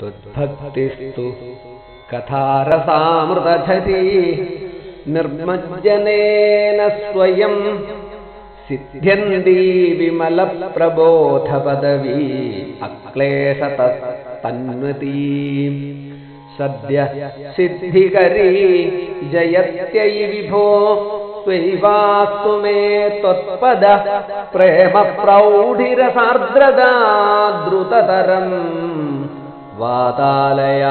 त्वद्भक्तिस्तु कथारसामृतझरी निर्मज्जनेन स्वयं सिद्ध्यन्ती विमलप्रबोधपदवी अक्लेशतन्वती सद्य सिद्धिकरी जयत्यै विभो त्वैवास्तु मे त्वत्पद प्रेमप्रौढिरसार्द्रदा द्रुततरम् വാതാലയാധീശ്വരഃ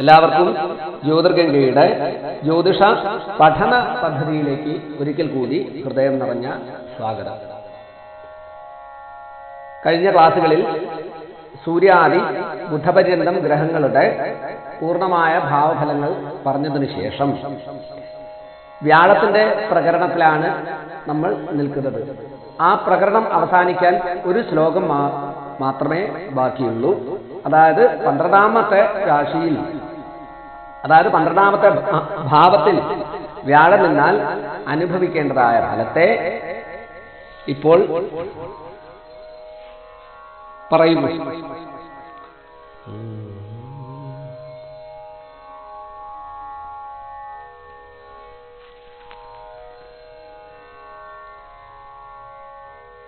എല്ലാവർക്കും ജ്യോതിർഗംഗയുടെ ജ്യോതിഷ പഠന പദ്ധതിയിലേക്ക് ഒരിക്കൽ കൂടി ഹൃദയം നിറഞ്ഞ സ്വാഗതം. കഴിഞ്ഞ ക്ലാസ്സുകളിൽ സൂര്യാദി ബുധപര്യന്തം ഗ്രഹങ്ങളുടെ പൂർണമായ ഭാവഫലങ്ങൾ പറഞ്ഞതിനു ശേഷം വ്യാഴത്തിന്റെ പ്രകരണത്തിലാണ് നമ്മൾ നിൽക്കുന്നത്. ആ പ്രകരണം അവസാനിക്കാൻ ഒരു ശ്ലോകം മാത്രമേ ബാക്കിയുള്ളൂ. അതായത് പന്ത്രണ്ടാമത്തെ രാശിയിൽ അതായത് പന്ത്രണ്ടാമത്തെ ഭാവത്തിൽ വ്യാഴം നിന്നാൽ അനുഭവിക്കേണ്ടതായ ഫലത്തെ ഇപ്പോൾ പറയുന്നു.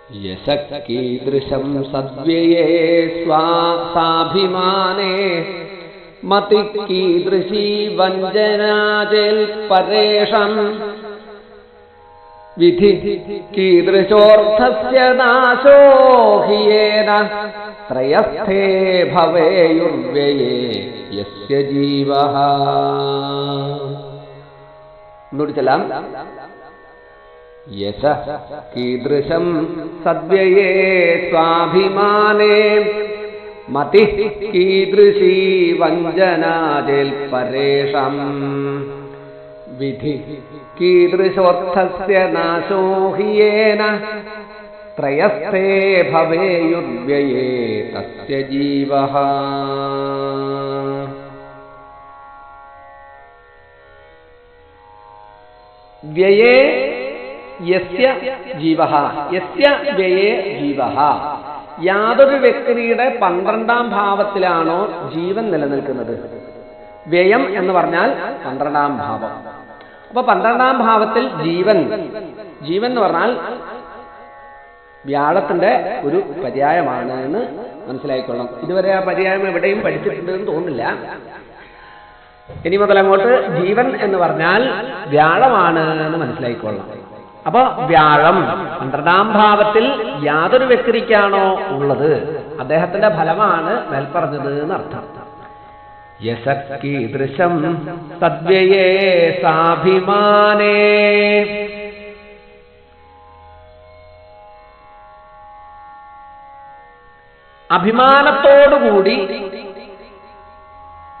യശക്കീദൃശം സദ്വ്യയേ സ്വാസാഭിമാനേ മതി കീദൃശീ വഞ്ചനാചേൽ പരേഷം വിധി കീദൃശോർത്ഥസ്യ നാശോ ഹിയേന ത്രയസ്ഥേ ഭവേയുർവ്യയേ യസ്യ ജീവഃ ഒന്നുകൂടി ചെല്ലാം यशः कीदृशं सद्व्यये स्वाभिमाने मतिः कीदृशी वञ्चनादिल्परेशम् विधिः कीदृशोऽर्थस्य नाशो हि येन त्रयस्ते भवेयुव्यये तस्य जीवः। व्यये യസ്യ ജീവഹ. യസ്യ വ്യയേ ജീവഹ. യാതൊരു വ്യക്തിയുടെ പന്ത്രണ്ടാം ഭാവത്തിലാണോ ജീവൻ നിലനിൽക്കുന്നത്? വ്യയം എന്ന് പറഞ്ഞാൽ പന്ത്രണ്ടാം ഭാവം. അപ്പൊ പന്ത്രണ്ടാം ഭാവത്തിൽ ജീവൻ. ജീവൻ എന്ന് പറഞ്ഞാൽ വ്യാഴത്തിന്റെ ഒരു പര്യായമാണ് എന്ന് മനസ്സിലായിക്കൊള്ളണം. ഇതുവരെ ആ പര്യായം എവിടെയും പഠിച്ചിട്ടുണ്ട് എന്ന് തോന്നുന്നില്ല. ഇനി മുതൽ അങ്ങോട്ട് ജീവൻ എന്ന് പറഞ്ഞാൽ വ്യാഴമാണ് എന്ന് മനസ്സിലായിക്കൊള്ളണം. അപ്പൊ വ്യാഴം പന്ത്രണ്ടാം ഭാവത്തിൽ യാതൊരു വ്യക്തിക്കാണോ ഉള്ളത്? അദ്ദേഹത്തിന്റെ ഫലമാണ് മേൽപ്പറഞ്ഞത് എന്നർത്ഥം യശക്കീദൃശം സദ്വ്യയേ സാഭിമാനേ. അഭിമാനത്തോടുകൂടി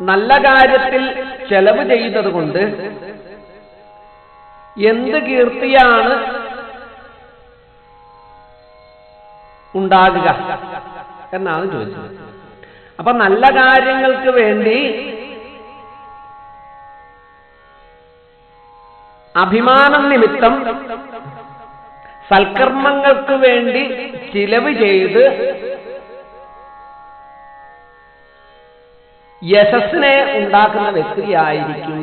നല്ല കാര്യത്തിൽ ചെലവ് ചെയ്തത് കൊണ്ട് എന്ത് കീർത്തിയാണ് ഉണ്ടാകുക? എന്നാണ് ചോദിച്ചത് അപ്പൊ നല്ല കാര്യങ്ങൾക്ക് വേണ്ടി അഭിമാനം നിമിത്തം സൽക്കർമ്മങ്ങൾക്ക് വേണ്ടി ചിലവ് ചെയ്ത് യശസ്സിനെ ഉണ്ടാക്കുന്ന വ്യക്തിയായിരിക്കും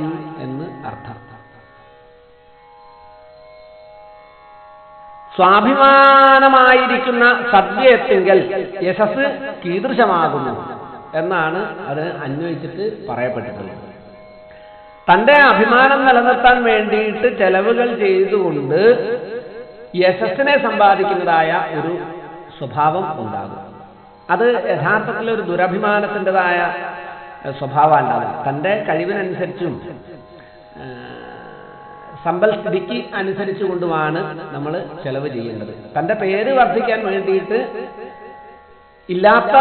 സ്വാഭിമാനമായിരിക്കുന്ന സദ്യയെത്തിങ്കൽ യശസ് കീദൃശമാകുന്നു എന്നാണ് അത് അന്വയിച്ചിട്ട് പറയപ്പെട്ടിട്ടുള്ളത്. തന്റെ അഭിമാനം നിലനിർത്താൻ വേണ്ടിയിട്ട് ചെലവുകൾ ചെയ്തുകൊണ്ട് യശസ്സിനെ സമ്പാദിക്കുന്നതായ ഒരു സ്വഭാവം ഉണ്ടാകും. അത് യഥാർത്ഥത്തിൽ ഒരു ദുരഭിമാനത്തിന്റെതായ സ്വഭാവം ഉണ്ടാകും തന്റെ കഴിവിനനുസരിച്ചും ആ, സമ്പൽ സ്ഥിതിക്ക് അനുസരിച്ചു കൊണ്ടുമാണ് നമ്മൾ ചെലവ് ചെയ്യേണ്ടത്. തന്റെ പേര് വർദ്ധിക്കാൻ വേണ്ടിയിട്ട് ഇല്ലാത്ത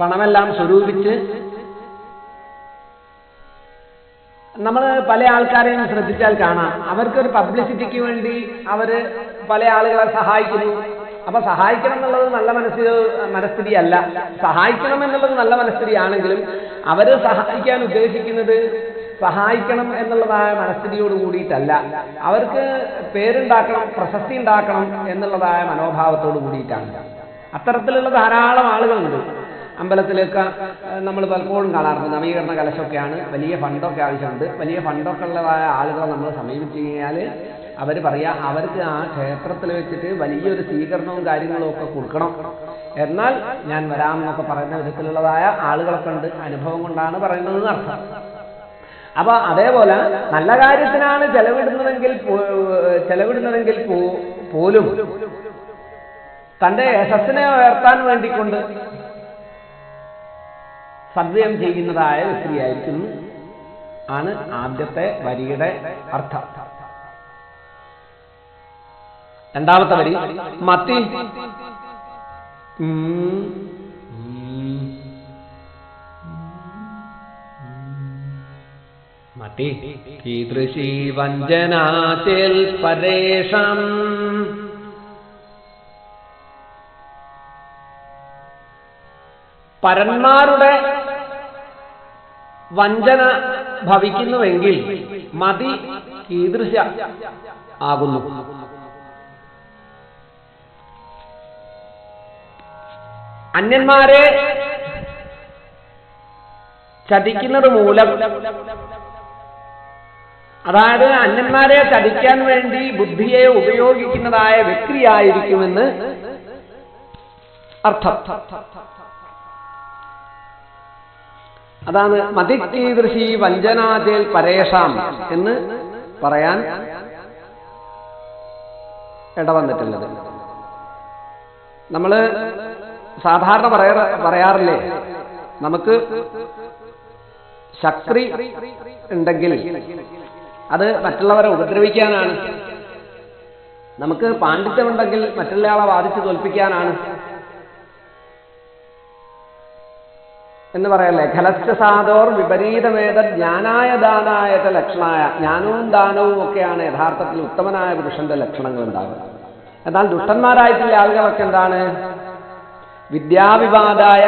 പണമെല്ലാം സ്വരൂപിച്ച് നമ്മൾ പല ആൾക്കാരെയും ശ്രദ്ധിച്ചാൽ കാണാം. അവർക്കൊരു പബ്ലിസിറ്റിക്ക് വേണ്ടി അവർ പല ആളുകളെ സഹായിക്കുന്നു. അപ്പൊ സഹായിക്കണം എന്നുള്ളത് നല്ല മനസ്സിൽ മനസ്ഥിതി അല്ല സഹായിക്കണം എന്നുള്ളത് നല്ല മനസ്ഥിതി ആണെങ്കിലും അവർ സഹായിക്കാൻ ഉദ്ദേശിക്കുന്നത് സഹായിക്കണം എന്നുള്ളതായ മനസ്ഥിതിയോട് കൂടിയിട്ടല്ല അവർക്ക് പേരുണ്ടാക്കണം പ്രശസ്തി ഉണ്ടാക്കണം എന്നുള്ളതായ മനോഭാവത്തോട് കൂടിയിട്ടാണ്. അത്തരത്തിലുള്ള ധാരാളം ആളുകളുണ്ട്. അമ്പലത്തിലൊക്കെ നമ്മൾ പലപ്പോഴും കാണാറുണ്ട്. നവീകരണ കലശമൊക്കെയാണ് വലിയ ഫണ്ടൊക്കെ ആവശ്യമുണ്ട്. വലിയ ഫണ്ടൊക്കെ ഉള്ളതായ ആളുകളെ നമ്മൾ സമീപിച്ചു കഴിഞ്ഞാൽ അവർ പറയാ അവർക്ക് ആ ക്ഷേത്രത്തിൽ വെച്ചിട്ട് വലിയൊരു സ്വീകരണവും കാര്യങ്ങളും ഒക്കെ കൊടുക്കണം. എന്നാൽ ഞാൻ വരാമെന്നൊക്കെ പറയുന്ന വിധത്തിലുള്ളതായ ആളുകളൊക്കെ ഉണ്ട്. അനുഭവം കൊണ്ടാണ് പറയുന്നത് അർത്ഥം അപ്പൊ അതേപോലെ നല്ല കാര്യത്തിനാണ് ചെലവിടുന്നതെങ്കിൽ ചെലവിടുന്നതെങ്കിൽ പോലും തന്റെ യശസ്സിനെ ഉയർത്താൻ വേണ്ടിക്കൊണ്ട് സദ്വയം ചെയ്യുന്നതായ വ്യക്തിയായിരിക്കും ആണ് ആദ്യത്തെ വരിയുടെ അർത്ഥം. രണ്ടാമത്തെ വരി മത്തി. മതി കീദൃശീ വഞ്ചനാതിൽ പരേഷം. പരന്മാരുടെ വഞ്ചന ഭവിക്കുന്നുവെങ്കിൽ മതി കീദൃശ ആകുന്നു. അന്യന്മാരെ ചതിക്കുന്നത് മൂലം അതായത് അന്യന്മാരെ തടിക്കാൻ വേണ്ടി ബുദ്ധിയെ ഉപയോഗിക്കുന്നതായ വ്യക്തിയായിരിക്കുമെന്ന് അർത്ഥം. അതാണ് മതിക്കീദൃശി വഞ്ചനാചേൽ പരേഷാം എന്ന് പറയാൻ ഇടവന്നിട്ടുള്ളത്. നമ്മൾ സാധാരണ പറയാ പറയാറില്ലേ? നമുക്ക് ശക്തി ഉണ്ടെങ്കിൽ അത് മറ്റുള്ളവരെ ഉപദ്രവിക്കാനാണ്. നമുക്ക് പാണ്ഡിത്യമുണ്ടെങ്കിൽ മറ്റുള്ളയാളെ വാദിച്ചു തോൽപ്പിക്കാനാണ്. എന്ന് പറയല്ലേ? സാധോർ വിപരീതമേത ജ്ഞാനായ ദാനായ ലക്ഷണായ ജ്ഞാനവും ദാനവും ഒക്കെയാണ് യഥാർത്ഥത്തിൽ ഉത്തമനായ പുരുഷന്റെ ലക്ഷണങ്ങൾ ഉണ്ടാകുന്നത് എന്നാൽ ദുഷ്ടന്മാരായിട്ടുള്ള ആളുകളൊക്കെ എന്താണ്? വിദ്യാവിവാദായ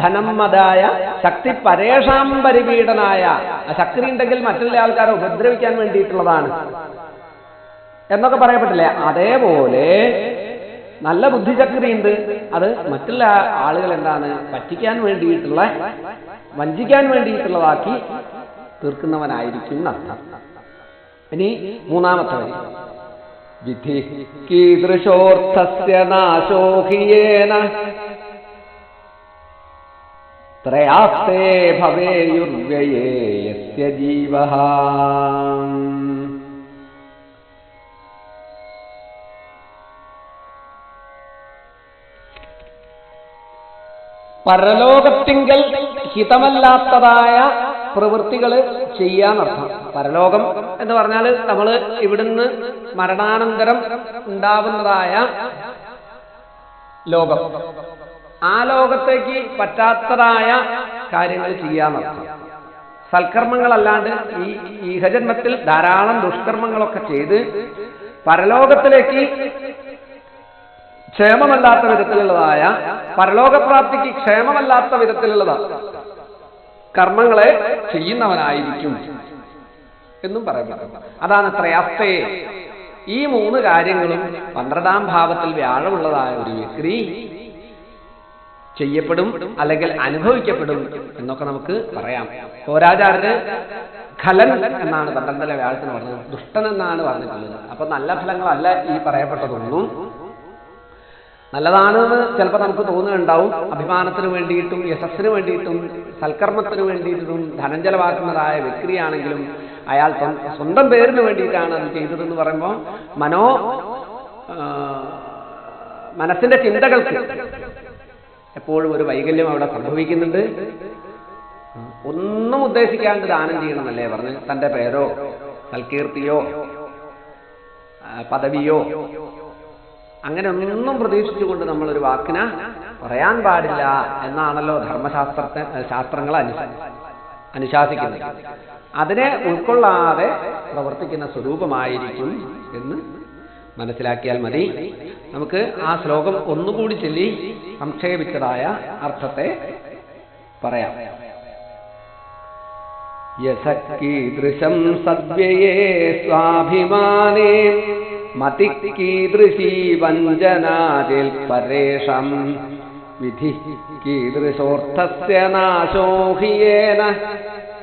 ധനം മതായ ശക്തി പരേഷാം പരിപീഡനായ ആ ശക്തി ഉണ്ടെങ്കിൽ മറ്റുള്ള ആൾക്കാരെ ഉപദ്രവിക്കാൻ വേണ്ടിയിട്ടുള്ളതാണ്. എന്നൊക്കെ പറയപ്പെട്ടില്ലേ? അതേപോലെ നല്ല ബുദ്ധിചക്രി ഉണ്ട് അത് മറ്റുള്ള ആളുകൾ എന്താണ്? പറ്റിക്കാൻ വേണ്ടിയിട്ടുള്ള വഞ്ചിക്കാൻ വേണ്ടിയിട്ടുള്ളതാക്കി തീർക്കുന്നവനായിരിക്കും എന്നർത്ഥം ഇനി മൂന്നാമത്തെ വരി. വിധി കീദൃശോർത്ഥസ്യ നാശോ ഭവേയുർവ്യയേ യസ്യ ജീവഃ. പരലോകത്തിങ്കൽ ഹിതമല്ലാത്തതായ പ്രവൃത്തികൾ ചെയ്യാനർത്ഥം പരലോകം എന്ന് പറഞ്ഞാൽ നമ്മൾ ഇവിടുന്ന് മരണാനന്തരം ഉണ്ടാവുന്നതായ ലോകം. ആ ലോകത്തേക്ക് പറ്റാത്തതായ കാര്യങ്ങൾ ചെയ്യാന്നർത്ഥം സൽക്കർമ്മങ്ങളല്ലാണ്ട് ഈ ഈഹജന്മത്തിൽ ധാരാളം ദുഷ്കർമ്മങ്ങളൊക്കെ ചെയ്ത് പരലോകത്തിലേക്ക് ക്ഷേമമല്ലാത്ത വിധത്തിലുള്ളതായ പരലോകപ്രാപ്തിക്ക് ക്ഷേമമല്ലാത്ത വിധത്തിലുള്ളതാണ് കർമ്മങ്ങളെ ചെയ്യുന്നവനായിരിക്കും എന്നും പറയുന്നത്. അതാണ് ത്രയാസ്തേ ഈ മൂന്ന് കാര്യങ്ങളും പന്ത്രണ്ടാം ഭാവത്തിൽ വ്യാഴമുള്ളതായ ഒരു വ്യക്തി ചെയ്യപ്പെടും അല്ലെങ്കിൽ അനുഭവിക്കപ്പെടും എന്നൊക്കെ നമുക്ക് പറയാം. പോരാചാരന് ഖലൻ എന്നാണ് പന്ത്രണ്ടിലെ വ്യാഴത്തിന് പറഞ്ഞത്. ദുഷ്ടൻ എന്നാണ് പറഞ്ഞിട്ടുള്ളത്. അപ്പൊ നല്ല ഫലങ്ങളല്ല ഈ പറയപ്പെട്ടതൊന്നും. നല്ലതാണെന്ന് ചിലപ്പോൾ നമുക്ക് തോന്നുന്നുണ്ടാവും. അഭിമാനത്തിന് വേണ്ടിയിട്ടും യശസ്സിന് വേണ്ടിയിട്ടും സൽക്കർമ്മത്തിന് വേണ്ടിയിട്ടും ധനം ചെലവാക്കുന്നതായ വ്യക്തിയാണെങ്കിലും അയാൾ സ്വ- സ്വന്തം പേരിന് വേണ്ടിയിട്ടാണ് അത് ചെയ്തതെന്ന് പറയുമ്പോൾ മനോ മനസ്സിന്റെ ചിന്തകൾക്ക് എപ്പോഴും ഒരു വൈകല്യം അവിടെ സംഭവിക്കുന്നുണ്ട്. ഒന്നും ഉദ്ദേശിക്കാണ്ട് ദാനം ചെയ്യണമെന്നല്ലേ പറഞ്ഞ് തന്റെ പേരോ സൽകീർത്തിയോ പദവിയോ അങ്ങനെ ഒന്നും പ്രതീക്ഷിച്ചുകൊണ്ട് നമ്മൾ ഒരു വാക്കിന പറയാൻ പാടില്ല എന്നാണല്ലോ ധർമ്മശാസ്ത്രത്തെ ശാസ്ത്രങ്ങൾ അനുശ അനുശാസിക്കുന്നത്. അതിനെ ഉൾക്കൊള്ളാതെ പ്രവർത്തിക്കുന്ന സ്വരൂപമായിരിക്കും എന്ന് മനസ്സിലാക്കിയാൽ മതി. നമുക്ക് ആ ശ്ലോകം ഒന്നുകൂടി ചൊല്ലി സംക്ഷേപിച്ചതായ അർത്ഥത്തെ പറയാം. യസക്കീദൃശം സദ്വയേ സ്വാഭിമാനേ മതിക്കീദൃശീ വഞ്ചനാതിൽ പരേഷം വിധി കീദൃശോർത്ഥസ്യ നാശോ ഹിയേന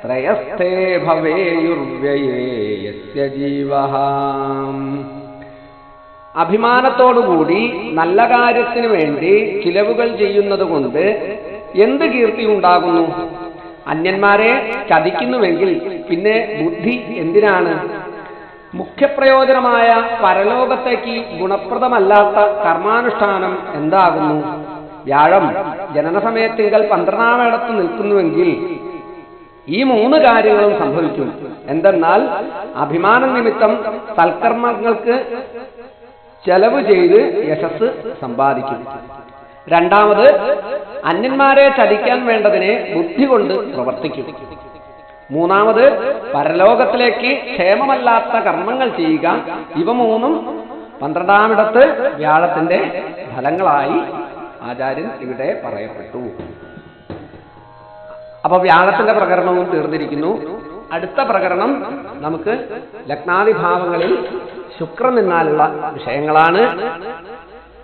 ത്രയസ്ഥേ ഭവേയുർവ്യയേ യസ്യ ജീവഃ അഭിമാനത്തോടുകൂടി നല്ല കാര്യത്തിന് വേണ്ടി ചിലവുകൾ ചെയ്യുന്നത് കൊണ്ട് എന്ത് കീർത്തി ഉണ്ടാകുന്നു? അന്യന്മാരെ ചതിക്കുന്നുവെങ്കിൽ പിന്നെ ബുദ്ധി എന്തിനാണ്? മുഖ്യപ്രയോജനമായ പരലോകത്തേക്ക് ഗുണപ്രദമല്ലാത്ത കർമാനുഷ്ഠാനം എന്താകുന്നു? വ്യാഴം ജനനസമയത്തിങ്കൽ പന്ത്രണ്ടാമിടത്ത് നിൽക്കുന്നുവെങ്കിൽ ഈ മൂന്ന് കാര്യങ്ങളും സംഭവിക്കും. എന്തെന്നാൽ അഭിമാന നിമിത്തം സൽക്കർമ്മങ്ങൾക്ക് ചെലവ് ചെയ്ത് യശസ് സമ്പാദിക്കും. രണ്ടാമത് അന്യന്മാരെ ചതിക്കാൻ വേണ്ടതിനെ ബുദ്ധി കൊണ്ട് പ്രവർത്തിക്കും. മൂന്നാമത് പരലോകത്തിലേക്ക് ക്ഷേമമല്ലാത്ത കർമ്മങ്ങൾ ചെയ്യുക. ഇവ മൂന്നും പന്ത്രണ്ടാമിടത്ത് വ്യാഴത്തിന്റെ ഫലങ്ങളായി ആചാര്യൻ ഇവിടെ പറയപ്പെട്ടു. അപ്പൊ വ്യാഴത്തിന്റെ പ്രകരണവും തീർന്നിരിക്കുന്നു. അടുത്ത പ്രകരണം നമുക്ക് ലഗ്നാതിഭാവങ്ങളിൽ ശുക്രൻ എന്നാലുള്ള വിഷയങ്ങളാണ്.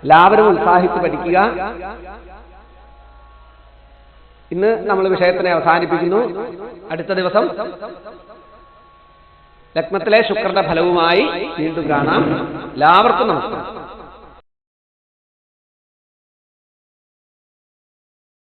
എല്ലാവരും ഉത്സാഹിച്ച് പഠിക്കുക. ഇന്ന് നമ്മൾ വിഷയത്തിനെ അവസാനിപ്പിക്കുന്നു. അടുത്ത ദിവസം ലഗ്നത്തിലെ ശുക്രന്റെ ഫലവുമായി വീണ്ടും കാണാം. എല്ലാവർക്കും നമസ്കാരം.